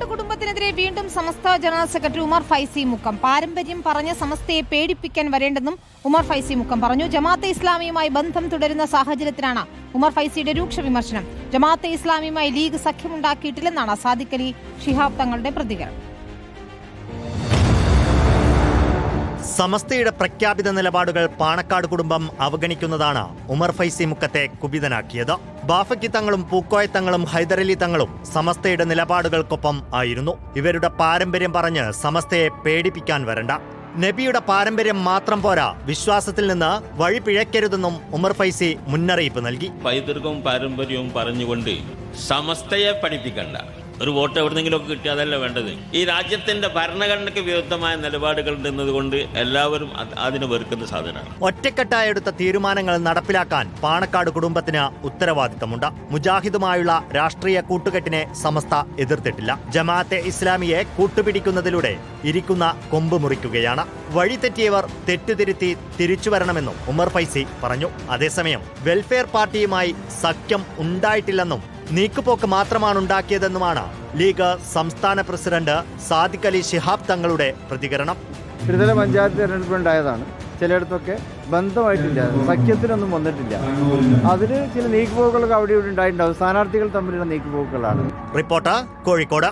പാണക്കാട് കുടുംബത്തിനെതിരെ വീണ്ടും Samastha general secretary Umar Faizy Mukkam. പാരമ്പര്യം പറഞ്ഞ സമസ്തയെ പേടിപ്പിക്കാൻ വരേണ്ടെന്നും ഉമർ ഫൈസി മുക്കം പറഞ്ഞു. ജമാഅത്തെ ഇസ്ലാമിയുമായി ബന്ധം തുടരുന്ന സാഹചര്യത്തിലാണ് ഉമർ ഫൈസിയുടെ രൂക്ഷ വിമർശനം. ജമാഅത്തെ ഇസ്ലാമിയുമായി ലീഗ് സഖ്യമുണ്ടാക്കിയിട്ടില്ലെന്നാണ് സാദിഖലി ശിഹാബ് തങ്ങളുടെ പ്രതികരണം. സമസ്തയുടെ പ്രഖ്യാപിത നിലപാടുകൾ പാണക്കാട് കുടുംബം അവഗണിക്കുന്നതാണ് ഉമർ ഫൈസി മുക്കത്തെ കുപിതനാക്കിയത്. ബാഫക്കി തങ്ങളും പൂക്കോയ തങ്ങളും ഹൈദരലി തങ്ങളും സമസ്തയുടെ നിലപാടുകൾക്കൊപ്പം ആയിരുന്നു. ഇവരുടെ പാരമ്പര്യം പറഞ്ഞ് സമസ്തയെ പേടിപ്പിക്കാൻ വരണ്ട. നബിയുടെ പാരമ്പര്യം മാത്രം പോരാ വിശ്വാസത്തിൽ നിന്ന് വഴി പിഴയ്ക്കരുതെന്നും ഉമർ ഫൈസി മുന്നറിയിപ്പ് നൽകി. പൈതൃകവും പാരമ്പര്യവും പറഞ്ഞുകൊണ്ട് സമസ്തയെ പഠിപ്പിക്കണ്ട. ഒരു വോട്ട് എവിടെന്നെങ്കിലുമൊക്കെ കിട്ടിയ അതല്ല വേണ്ടത്. ഈ രാജ്യത്തിന്റെ ഭരണഘടനയ്ക്ക് വിരുദ്ധമായ നിലപാടുകൾ ഉണ്ടെന്നത് എല്ലാവരും അതിനെ വെറുക്കുന്ന സാധനമാണ്. ഒറ്റക്കെട്ടായി എടുത്ത തീരുമാനങ്ങൾ നടപ്പിലാക്കാൻ പാണക്കാട് കുടുംബത്തിന് ഉത്തരവാദിത്തമുണ്ട്. മുജാഹിദുമായുള്ള രാഷ്ട്രീയ കൂട്ടുകെട്ടിനെ സമസ്ത എതിർത്തിട്ടില്ല. ജമാഅത്തെ ഇസ്ലാമിയെ കൂട്ടുപിടിക്കുന്നതിലൂടെ ഇരിക്കുന്ന കൊമ്പ് മുറിക്കുകയാണ്. വഴിതെറ്റിയവർ തെറ്റുതിരുത്തി തിരിച്ചു വരണമെന്നും ഉമർ ഫൈസി പറഞ്ഞു. അതേസമയം വെൽഫെയർ പാർട്ടിയുമായി സഖ്യം ഉണ്ടായിട്ടില്ലെന്നും നീക്കുപോക്ക് മാത്രമാണ് ഉണ്ടാക്കിയതെന്നുമാണ് ലീഗ് സംസ്ഥാന പ്രസിഡന്റ് സാദിഖ് അലി ശിഹാബ് തങ്ങളുടെ പ്രതികരണം. ത്രിതല പഞ്ചായത്ത് തിരഞ്ഞെടുപ്പ് ഉണ്ടായതാണ് ചിലയിടത്തൊക്കെ ബന്ധമായിട്ടില്ല സഖ്യത്തിനൊന്നും വന്നിട്ടില്ല. അതിൽ ചില നീക്കുപോക്കുകളൊക്കെ അവിടെ ഇവിടെ ഉണ്ടായിട്ടുണ്ടാവും സ്ഥാനാർത്ഥികൾ തമ്മിലുള്ള നീക്കുപോക്കുകളാണ്. റിപ്പോർട്ടർ കോഴിക്കോട്.